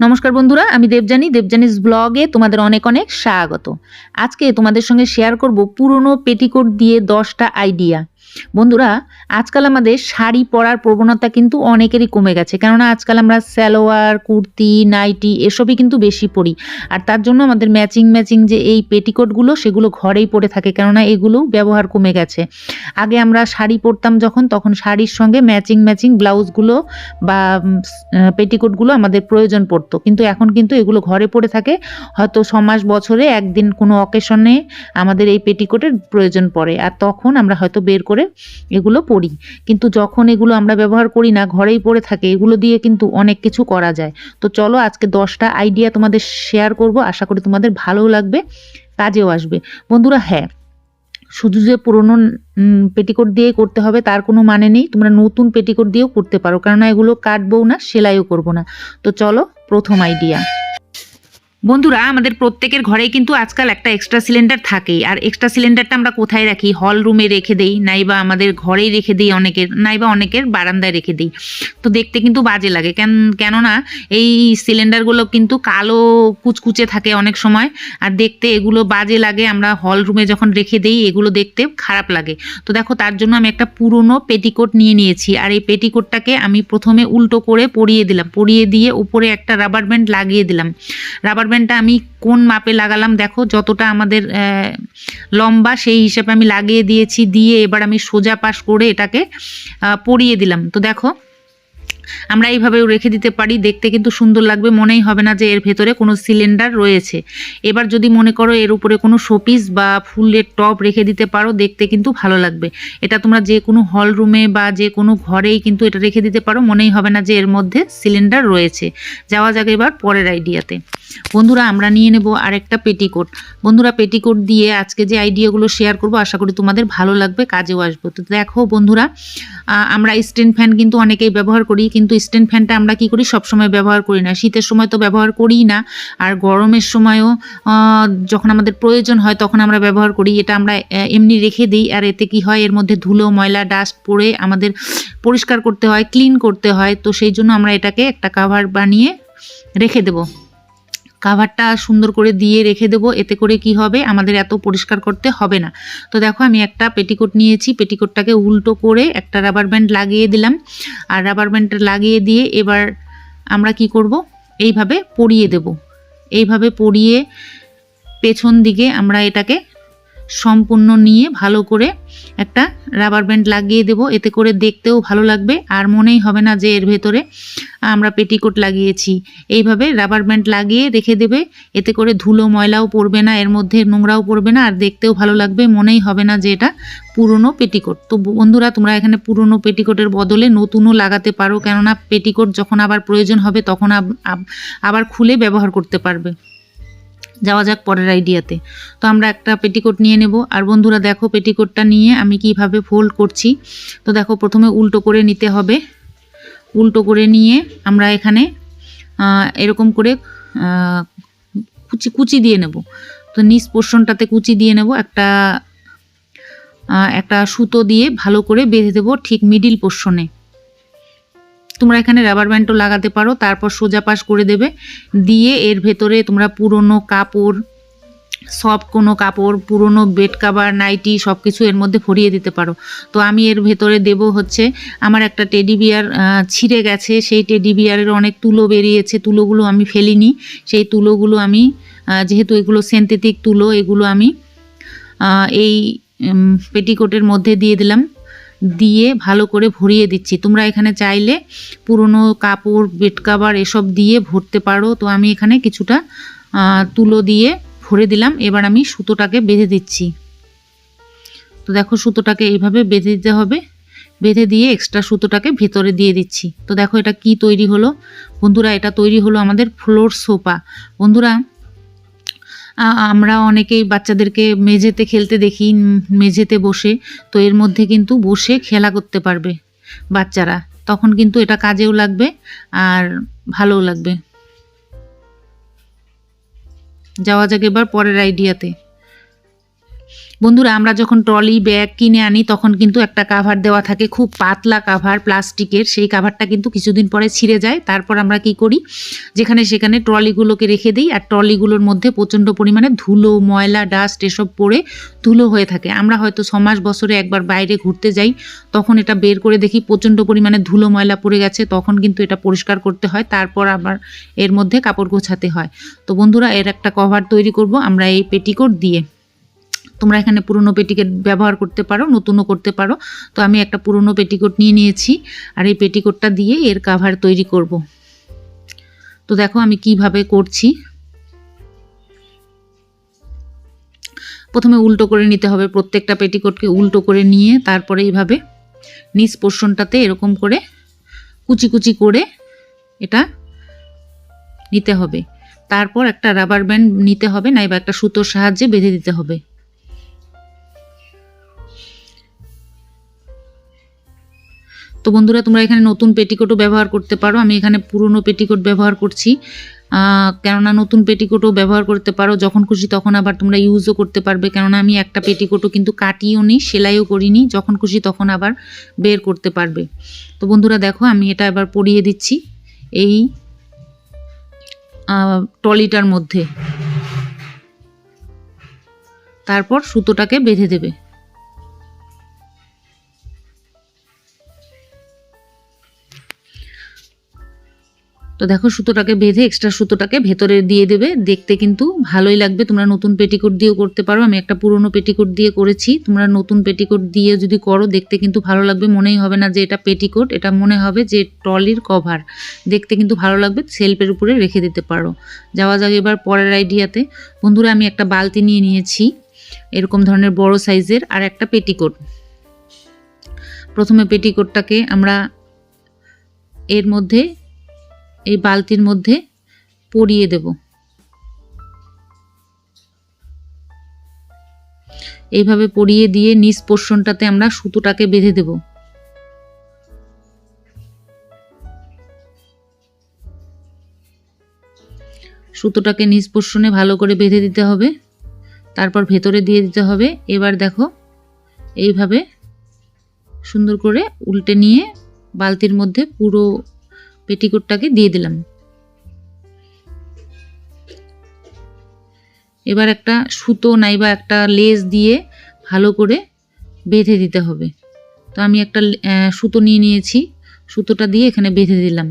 নমস্কার বন্ধুরা, আমি দেবজানি দেবজানিস ব্লগে তোমাদের অনেক অনেক স্বাগত। আজকে তোমাদের সঙ্গে শেয়ার করব পুরনো পেটিকোট দিয়ে দশটা আইডিয়া বন্ধুরা, আজকাল আমাদের শাড়ি পরার প্রবণতা কিন্তু অনেকেরই কমে গেছে। কেননা আজকাল আমরা সালোয়ার, কুর্তি, নাইটি এসবই কিন্তু বেশি পরি। আর তার জন্য আমাদের ম্যাচিং ম্যাচিং যে এই পেটিকোটগুলো সেগুলো ঘরেই পরে থাকে, কেননা এগুলো ব্যবহার কমে গেছে। আগে আমরা শাড়ি পরতাম যখন, তখন শাড়ির সঙ্গে ম্যাচিং ম্যাচিং ব্লাউজগুলো বা পেটিকোটগুলো আমাদের প্রয়োজন পড়তো। কিন্তু এখন কিন্তু এগুলো ঘরে পড়ে থাকে। হয়তো সমাজ বছরে একদিন কোনো অকেশনে আমাদের এই পেটিকোটের প্রয়োজন পড়ে। আর তখন আমরা হয়তো বের করে এগুলো পরি কিন্তু যখন এগুলো আমরা ব্যবহার করি না, ঘরেই পড়ে থাকে, এগুলো দিয়ে কিন্তু অনেক কিছু করা যায়। তো চলো আজকে দশটা আইডিয়া তোমাদের শেয়ার করব। আশা করি তোমাদের ভালোও লাগবে, কাজেও আসবে। বন্ধুরা হ্যাঁ শুধু যে পুরনো পেটিকোট দিয়ে করতে হবে, তার কোনো মানে নেই। তোমরা নতুন পেটিকোট দিয়েও করতে পারো। কেননা এগুলো কাটবো না, সেলাইও করব না। তো চলো, প্রথম আইডিয়া বন্ধুরা, আমাদের প্রত্যেকের ঘরেই কিন্তু আজকাল একটা এক্সট্রা সিলিন্ডার থাকেই। আর এক্সট্রা সিলিন্ডারটা আমরা কোথায় রাখি? হল রুমে রেখে দেই, নাইবা আমাদের ঘরেই রেখে দিই অনেকের, নাইবা অনেকের বারান্দায় রেখে দিই। তো দেখতে কিন্তু বাজে লাগে। কেন, কেননা এই সিলিন্ডারগুলো কিন্তু কালো কুচকুচে থাকে অনেক সময়। আর দেখতে এগুলো বাজে লাগে। আমরা হল রুমে যখন রেখে দিই, এগুলো দেখতে খারাপ লাগে। তো দেখো, তার জন্য আমি একটা পুরনো পেটিকোট নিয়ে নিয়েছি। আর এই পেটিকোটটাকে আমি প্রথমে উল্টো করে পরিয়ে দিলাম। পরিয়ে দিয়ে উপরে একটা রাবার ব্যান্ড লাগিয়ে দিলাম। রাবার ব্যান্ডটা আমি কোন মাপে লাগালাম? দেখো, যতটা আমাদের লম্বা, সেই হিসেবে আমি লাগিয়ে দিয়েছি, দিয়ে এবার আমি সোজা পাশ করে এটাকে পরিয়ে দিলাম। তো দেখো আমরা এইভাবেও রেখে দিতে পারি, দেখতে কিন্তু সুন্দর লাগবে, মনেই হবে না যে এর ভেতরে কোনো সিলিন্ডার রয়েছে। এবার যদি মনে করো এর উপরে কোনো শোপিস বা ফুলের টপ রেখে দিতে পারো, দেখতে কিন্তু ভালো লাগবে। এটা তোমরা যে কোনো হল রুমে বা যে কোনো ঘরেই কিন্তু এটা রেখে দিতে পারো, মনেই হবে না যে এর মধ্যে সিলিন্ডার রয়েছে। যাওয়া যাক এবার পরের আইডিয়াতে বন্ধুরা, আমরা নিয়ে নেব আরেকটা পেটিকোট বন্ধুরা পেটিকোট দিয়ে আজকে যে আইডিয়াগুলো শেয়ার করব, আশা করি তোমাদের ভালো লাগবে, কাজেও আসব। তো দেখো বন্ধুরা আমরা স্ট্যান্ড ফ্যান কিন্তু অনেকেই ব্যবহার করি। কিন্তু স্ট্যান্ড ফ্যানটা আমরা কি করি? সবসময় ব্যবহার করি না। শীতের সময় তো ব্যবহার করি না। আর গরমের সময়ও যখন আমাদের প্রয়োজন হয় তখন আমরা ব্যবহার করি। এটা আমরা এমনি রেখে দিই। আর এতে কি হয়? এর মধ্যে ধুলো, ময়লা ডাস্ট পরে আমাদের পরিষ্কার করতে হয় ক্লিন করতে হয়। তো সেই জন্য আমরা এটাকে একটা কাভার বানিয়ে রেখে দেবো। কাভারটা সুন্দর করে দিয়ে রেখে দেবো, এতে করে কি হবে? আমাদের এত পরিষ্কার করতে হবে না। তো দেখো, আমি একটা পেটিকোট নিয়েছি পেটিকোটটাকে উল্টো করে একটা রাবার ব্যান্ড লাগিয়ে দিলাম। আর রাবার ব্যান্ডটা লাগিয়ে দিয়ে এবার আমরা কি করব? এইভাবে পরিয়ে দেব। এইভাবে পরিয়ে পেছন দিকে আমরা এটাকে সম্পূর্ণ নিয়ে ভালো করে একটা রাবার ব্যান্ড লাগিয়ে দেব। এতে করে দেখতেও ভালো লাগবে আর মনেই হবে না যে এর ভেতরে আমরা পেটিকোট লাগিয়েছি। এইভাবে রাবার ব্যান্ড লাগিয়ে রেখে দেবে। এতে করে ধুলো ময়লাও পড়বে না, এর মধ্যে নোংরাও পড়বে না আর দেখতেও ভালো লাগবে। মনেই হবে না যে এটা পুরনো পেটিকোট তো বন্ধুরা, তোমরা এখানে পুরনো পেটিকোটের বদলে নতুনও লাগাতে পারো। কেননা পেটিকোট যখন আবার প্রয়োজন হবে, তখন আব- আব- আবার খুলে ব্যবহার করতে পারবে। যাওয়া যাক পরের আইডিয়াতে তো। আমরা একটা পেটিকোট নিয়ে নেব। আর বন্ধুরা, দেখো পেটিকোটটা নিয়ে আমি কীভাবে ফোল্ড করছি। তো দেখো, প্রথমে উল্টো করে নিতে হবে। উল্টো করে নিয়ে আমরা এখানে এরকম করে কুচি কুচি দিয়ে নেব। তো নিচ পোর্শনটাতে কুচি দিয়ে নেব। একটা একটা সুতো দিয়ে ভালো করে বেঁধে দেবো ঠিক মিডিল পোর্শনে তোমরা এখানে রাবার ব্যান্ডও লাগাতে পারো, তারপর সোজা পাশ করে দেবে। দিয়ে এর ভেতরে তোমরা পুরনো কাপড় সফট কোনো কাপড়, পুরনো বেড কাভার নাইটি সব কিছু এর মধ্যে ভরিয়ে দিতে পারো। তো আমি এর ভেতরে দেব হচ্ছে, আমার একটা টেডি বিয়ার ছিঁড়ে গেছে। সেই টেডি বিয়ারের অনেক তুলো বেরিয়েছে, তুলোগুলো আমি ফেলিনি। সেই তুলোগুলো আমি যেহেতু এগুলো সিনথেটিক তুলো, এগুলো আমি এই পেটিকোটের মধ্যে দিয়ে দিলাম। দিয়ে ভালো করে ভরিয়ে দিচ্ছি। তোমরা এখানে চাইলে পুরনো কাপড়, বেড কাভার এসব দিয়ে ভরতে পারো। তো আমি এখানে কিছুটা তুলো দিয়ে ভরে দিলাম। এবার আমি সুতোটাকে বেঁধে দিচ্ছি। তো দেখো সুতোটাকে এইভাবে বেঁধে দিতে হবে। বেঁধে দিয়ে এক্সট্রা সুতোটাকে ভেতরে দিয়ে দিচ্ছি। তো দেখো এটা কি তৈরি হলো? বন্ধুরা, এটা তৈরি হলো আমাদের ফ্লোর সোফা বন্ধুরা আমরা অনেকেই বাচ্চাদেরকে মেঝেতে খেলতে দেখি মেঝেতে বসে, তো এর মধ্যে কিন্তু বসে খেলা করতে পারবে বাচ্চারা। তখন কিন্তু এটা কাজেও লাগবে আর ভালোও লাগবে। যাওয়া যাক এবার পরের আইডিয়াতে বন্ধুরা, আমরা যখন ট্রলি, ব্যাগ কিনে আনি, তখন কিন্তু একটা কাভার দেওয়া থাকে, খুব পাতলা কাভার প্লাস্টিকের। সেই কাভারটা কিন্তু কিছুদিন পরে ছিঁড়ে যায়। তারপর আমরা কি করি? যেখানে সেখানে ট্রলিগুলোকে রেখে দিই, আর ট্রলিগুলোর মধ্যে প্রচণ্ড পরিমাণে ধুলো, ময়লা ডাস্ট এসব পড়ে ধুলো হয়ে থাকে। আমরা হয়তো ছমাস বছরে একবার বাইরে ঘুরতে যাই, তখন এটা বের করে দেখি প্রচণ্ড পরিমাণে ধুলো, ময়লা পড়ে গেছে, তখন কিন্তু এটা পরিষ্কার করতে হয়। তারপর আবার এর মধ্যে কাপড় গোছাতে হয়। তো বন্ধুরা, এর একটা কভার তৈরি করব। আমরা এই পেটিকোট দিয়ে তোমরা এখানে পুরনো পেটিকোট ব্যবহার করতে পারো, নতুনও করতে পারো। তো আমি একটা পুরনো পেটিকোট নিয়ে নিয়েছি আর এই পেটিকোটটা দিয়ে এর কাভার তৈরি করব। তো দেখো আমি কীভাবে করছি। প্রথমে উল্টো করে নিতে হবে, প্রত্যেকটা পেটিকোটকে উল্টো করে নিয়ে তারপরে এইভাবে নিচ পোর্শনটাতে এরকম করে কুচি কুচি করে এটা নিতে হবে। তারপর একটা রাবার ব্যান্ড নিতে হবে, নাইবা একটা সুতোর সাহায্যে বেঁধে দিতে হবে। তো বন্ধুরা তোমরা এখানে নতুন পেটিকোটও ব্যবহার করতে পারো। আমি এখানে পুরনো পেটিকোট ব্যবহার করছি। কেননা নতুন পেটিকোটও ব্যবহার করতে পারো যখন খুশি তখন আবার তোমরা ইউজও করতে পারবে। কেননা আমি একটা পেটিকোটও কিন্তু কাটিও নি সেলাইও করিনি যখন খুশি তখন আবার বের করতে পারবে। তো বন্ধুরা দেখো আমি এটা এবার পরিয়ে দিচ্ছি এই আহ, ট্রলিটার মধ্যে। তারপর সুতোটাকে বেঁধে দেবে। তো দেখো সুতোটাকে বেঁধে এক্সট্রা সুতোটাকে ভেতরে দিয়ে দেবে। দেখতে কিন্তু ভালোই লাগবে। তোমরা নতুন পেটিকোট দিয়েও করতে পারো। আমি একটা পুরনো পেটিকোট দিয়ে করেছি। তোমরা নতুন পেটিকোট দিয়ে যদি করো, দেখতে কিন্তু ভালো লাগবে। মনেই হবে না যে এটা পেটিকোট। এটা মনে হবে যে ট্রলির কভার। দেখতে কিন্তু ভালো লাগবে। সেলফের উপরে রেখে দিতে পারো। যাওয়া যাক এবার পরের আইডিয়াতে। বন্ধুরা, আমি একটা বালতি নিয়ে নিয়েছি। এরকম ধরনের বড় সাইজের আর একটা পেটিকোট। প্রথমে পেটিকোটটাকে আমরা এর মধ্যে এই বালতির মধ্যে পরিয়ে দেব। এইভাবে পরিয়ে দিয়ে নিচ পোর্শনটাতে আমরা সুতোটাকে বেঁধে দেব। সুতোটাকে নিচ পোর্শনে ভালো করে বেঁধে দিতে হবে। তারপর ভেতরে দিয়ে দিতে হবে। এবার দেখো, এইভাবে সুন্দর করে উল্টে নিয়ে বালতির মধ্যে পুরো পেটিকোটটাকে দিয়ে দিলাম। এবার একটা সুতো নাইবা একটা লেস দিয়ে ভালো করে বেঁধে দিতে হবে। তো আমি একটা সুতো নিয়ে নিয়েছি। সুতোটা দিয়ে এখানে বেঁধে দিলাম।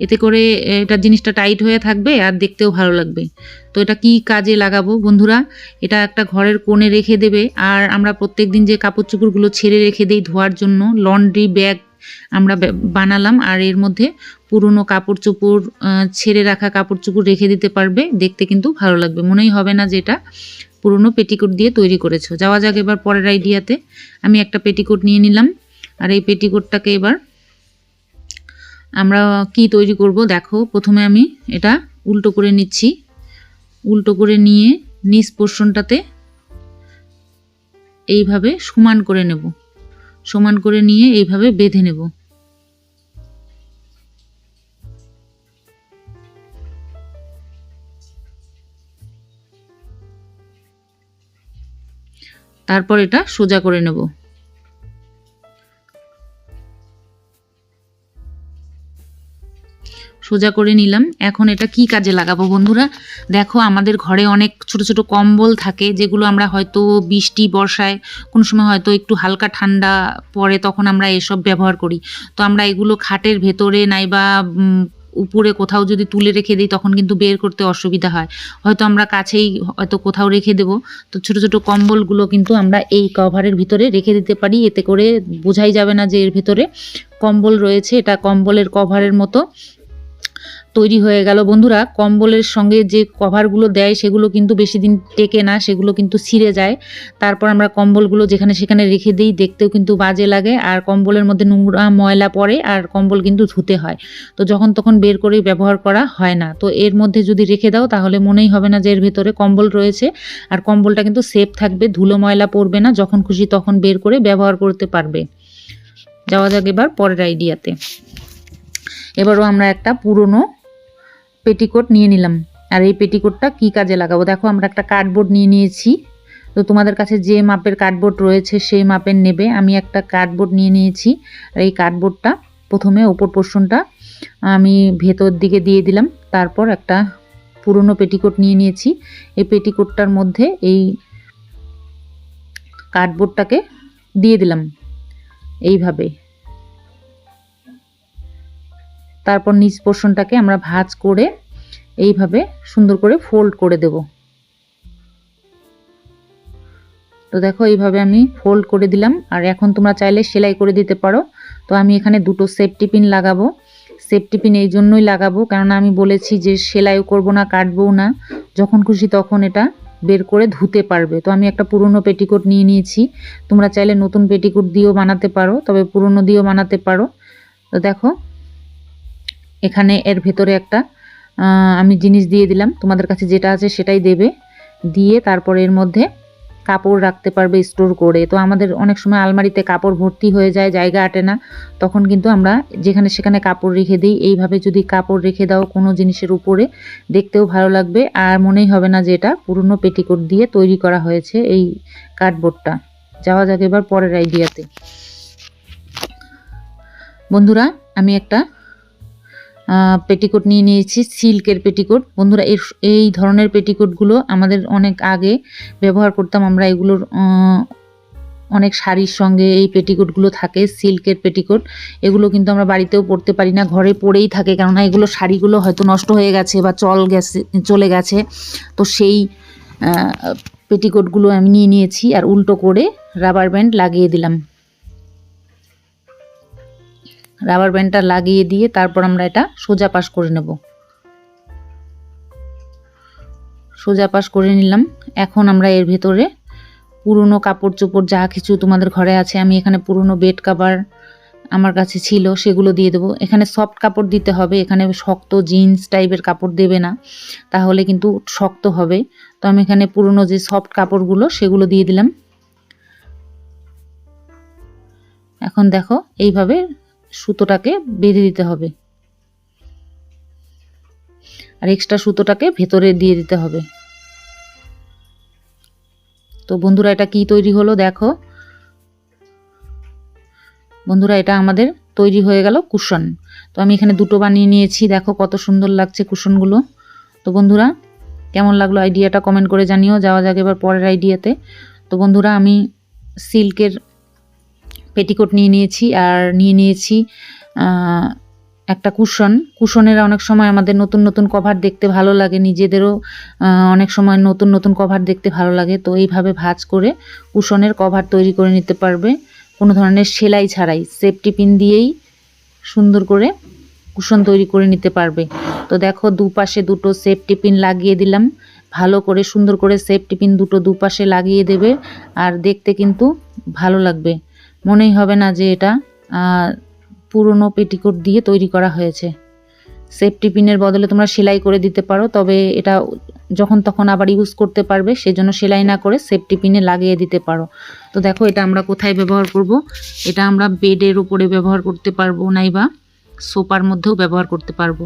এতে করে এটা জিনিসটা টাইট হয়ে থাকবে আর দেখতেও ভালো লাগবে। তো এটা কি কাজে লাগাবো বন্ধুরা? এটা একটা ঘরের কোণে রেখে দেবে। আর আমরা প্রত্যেক দিন যে কাপড় চোপড়গুলো ছেড়ে রেখে দিই ধোয়ার জন্য, লন্ড্রি ব্যাগ আমরা বানালাম আর এর মধ্যে পুরনো কাপড় চোপড় ছেড়ে রাখা কাপড় চোপড় রেখে দিতে পারবে। দেখতে কিন্তু ভালো লাগবে। মনেই হবে না যে এটা পুরনো পেটিকোট দিয়ে তৈরি করেছ। যাওয়া যাক এবার পরের আইডিয়াতে। আমি একটা পেটিকোট নিয়ে নিলাম। আর এই পেটিকোটটাকে এবার আমরা কি তৈরি করব? দেখো, প্রথমে আমি এটা উল্টো করে নিচ্ছি। উল্টো করে নিয়ে নিচ পোর্শনটাতে এইভাবে সমান করে নেব। সমান করে নিয়ে এইভাবে বেঁধে নেব। তারপর এটা সোজা করে নেব। সোজা করে নিলাম। এখন এটা কি কাজে লাগাবো বন্ধুরা? দেখো আমাদের ঘরে অনেক ছোট ছোট কম্বল থাকে, যেগুলো আমরা হয়তো বৃষ্টি, বর্ষায় কোনো সময় হয়তো একটু হালকা ঠান্ডা পড়ে তখন আমরা এসব ব্যবহার করি। তো আমরা এগুলো খাটের ভেতরে নাইবা উপরে কোথাও যদি তুলে রেখে দিই তখন কিন্তু বের করতে অসুবিধা হয়। হয়তো আমরা কাছেই হয়তো কোথাও রেখে দেবো। তো ছোট ছোট কম্বলগুলো কিন্তু আমরা এই কভারের ভিতরে রেখে দিতে পারি। এতে করে বোঝাই যাবে না যে এর ভেতরে কম্বল রয়েছে। এটা কম্বলের কভারের মতো। তৈরি হয়ে গেল। বন্ধুরা, কম্বলের সঙ্গে যে কভারগুলো দেয়, সেগুলো কিন্তু বেশি দিন টেকে না, সেগুলো কিন্তু ছিঁড়ে যায়। তারপর আমরা কম্বলগুলো যেখানে সেখানে রেখে দিই, দেখতেও কিন্তু বাজে লাগে। আর কম্বলের মধ্যে নোংরা ময়লা পড়ে, আর কম্বল কিন্তু ধুতে হয়। তো যখন তখন বের করে ব্যবহার করা হয় না। তো এর মধ্যে যদি রেখে দাও, তাহলে মনেই হবে না যে এর ভেতরে কম্বল রয়েছে। আর কম্বলটা কিন্তু সেফ থাকবে, ধুলো ময়লা পড়বে না। যখন খুশি তখন বের করে ব্যবহার করতে পারবে। যাওয়া যাক এবার পরের আইডিয়াতে এবারও আমরা একটা পুরনো পেটিকোট নিয়ে নিলাম। আর এই পেটিকোটটা কি কাজে লাগাবো? দেখো, আমরা একটা কার্ডবোর্ড নিয়ে নিয়েছি। তো তোমাদের কাছে যে মাপের কার্ডবোর্ড রয়েছে, সেই মাপের নেবে। আমি একটা কার্ডবোর্ড নিয়ে নিয়েছি। আর এই কার্ডবোর্ডটা প্রথমে ওপর পোর্শনটা আমি ভেতর দিকে দিয়ে দিলাম। তারপর একটা পুরনো পেটিকোট নিয়ে নিয়েছি। এই পেটিকোটটার মধ্যে এই কার্ডবোর্ডটাকে দিয়ে দিলাম। এইভাবে। তারপর নিচ পোর্শনটাকে আমরা ভাঁজ করে এইভাবে সুন্দর করে ফোল্ড করে দেব। তো দেখো এইভাবে আমি ফোল্ড করে দিলাম, আর এখন তোমরা চাইলে সেলাই করে দিতে পারো। তো আমি এখানে দুটো সেফটি পিন লাগাবো। সেফটি পিন এই জন্যই লাগাবো, কেননা আমি বলেছি যে সেলাইও করব না, কাটবও না। যখন খুশি তখন এটা বের করে ধুতে পারবে। তো আমি একটা পুরনো পেটিকোট নিয়ে নিয়েছি। তোমরা চাইলে নতুন পেটিকোট দিয়েও বানাতে পারো, তবে পুরনো দিয়েও বানাতে পারো। তো দেখো এখানে এর ভেতরে একটা আমি জিনিস দিয়ে দিলাম। তোমাদের কাছে যেটা আছে সেটাই দেবে। দিয়ে তারপরে এর মধ্যে কাপড় রাখতে পারবে স্টোর করে। তো আমাদের অনেক সময় আলমারিতে কাপড় ভর্তি হয়ে যায়, জায়গা আটে না। তখন কিন্তু আমরা যেখানে সেখানে কাপড় রেখে দিই। এইভাবে যদি কাপড় রেখে দাও কোনো জিনিসের উপরে, দেখতেও ভালো লাগবে। আর মনেই হবে না যে এটা পুরনো পেটিকোট দিয়ে তৈরি করা হয়েছে এই কার্ডবোর্ডটা যাওয়া যাক এবার পরের আইডিয়াতে বন্ধুরা, আমি একটা পেটিকোট নিয়ে নিয়েছি, সিল্কের পেটিকোট। বন্ধুরা, এর, এই ধরনের পেটিকোটগুলো আমাদের অনেক আগে ব্যবহার করতাম। আমরা এগুলোর অনেক শাড়ির সঙ্গে এই পেটিকোটগুলো থাকে, সিল্কের পেটিকোট। এগুলো কিন্তু আমরা বাড়িতেও পরতে পারি না, ঘরে পরেই থাকে। কেননা এগুলো শাড়িগুলো হয়তো নষ্ট হয়ে গেছে বা চল গেছে, চলে গেছে। তো সেই পেটিকোটগুলো আমি নিয়ে নিয়েছি আর উল্টো করে রাবার ব্যান্ড লাগিয়ে দিলাম। রাবার ব্যান্ডটা লাগিয়ে দিয়ে তারপর আমরা এটা সোজা পাশ করে নেব। সোজা পাশ করে নিলাম। এখন আমরা এর ভেতরে পুরনো কাপড় চোপড় যা কিছু তোমাদের ঘরে আছে, আমি এখানে পুরনো বেড কাভার আমার কাছে ছিল, সেগুলো দিয়ে দেবো। এখানে সফট কাপড় দিতে হবে, এখানে শক্ত জিন্স টাইপের কাপড় দেবে না, তাহলে কিন্তু শক্ত হবে। তো আমি এখানে পুরনো যে সফট কাপড়গুলো, সেগুলো দিয়ে দিলাম। এখন দেখো, এইভাবে সুতোটাকে বেঁধে দিতে হবে। আর এক্সট্রা সুতোটাকে ভেতরে দিয়ে দিতে হবে। তো বন্ধুরা, এটা কি তৈরি হলো দেখো। বন্ধুরা, এটা আমাদের তৈরি হয়ে গেল কুশন। তো আমি এখানে দুটো বানিয়ে নিয়েছি। দেখো কত সুন্দর লাগছে কুশনগুলো। তো বন্ধুরা, কেমন লাগল আইডিয়াটা কমেন্ট করে জানিও। যাওয়া যাক এবার পরের আইডিয়াতে তো। বন্ধুরা, আমি সিল্কের পেটিকোট নিয়ে নিয়েছি আর নিয়ে নিয়েছি একটা কুশন কুশনের অনেক সময় আমাদের নতুন নতুন কভার দেখতে ভালো লাগে, নিজেদেরও অনেক সময় নতুন নতুন কভার দেখতে ভালো লাগে। তো এইভাবে ভাজ করে কুশনের কভার তৈরি করে নিতে পারবে। কোনো ধরনের সেলাই ছাড়াই সেফটি পিন দিয়েই সুন্দর করে কুশন তৈরি করে নিতে পারবে। তো দেখো দুপাশে দুটো সেফটি পিন লাগিয়ে দিলাম। ভালো করে, সুন্দর করে সেফটি পিন দুটো দুপাশে লাগিয়ে দেবে আর দেখতে কিন্তু ভালো লাগবে। মনেই হবে না যে এটা পুরনো পেটিকোট দিয়ে তৈরি করা হয়েছে। সেফটি পিনের বদলে তোমরা সেলাই করে দিতে পারো, তবে এটা যখন তখন আবার ইউজ করতে পারবে, সেজন্য সেলাই না করে সেফটি পিনে লাগিয়ে দিতে পারো। তো দেখো এটা আমরা কোথায় ব্যবহার করব? এটা আমরা বেডের উপরে ব্যবহার করতে পারব, নাইবা সোপার মধ্যেও ব্যবহার করতে পারব।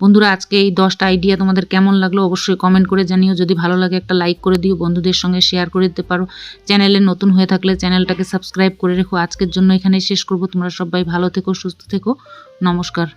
বন্ধুরা, আজকে এই দশটা আইডিয়া তোমাদের কেমন লাগল অবশ্যই কমেন্ট করে জানিও। যদি ভালো লাগে একটা লাইক করে দিও, বন্ধুদের সঙ্গে শেয়ার করে দিতে পারো। চ্যানেলে নতুন হয়ে থাকলে চ্যানেলটাকে সাবস্ক্রাইব করে রেখো। আজকের জন্য এখানেই শেষ করব। তোমরা সবাই ভালো থেকো, সুস্থ থেকো। নমস্কার।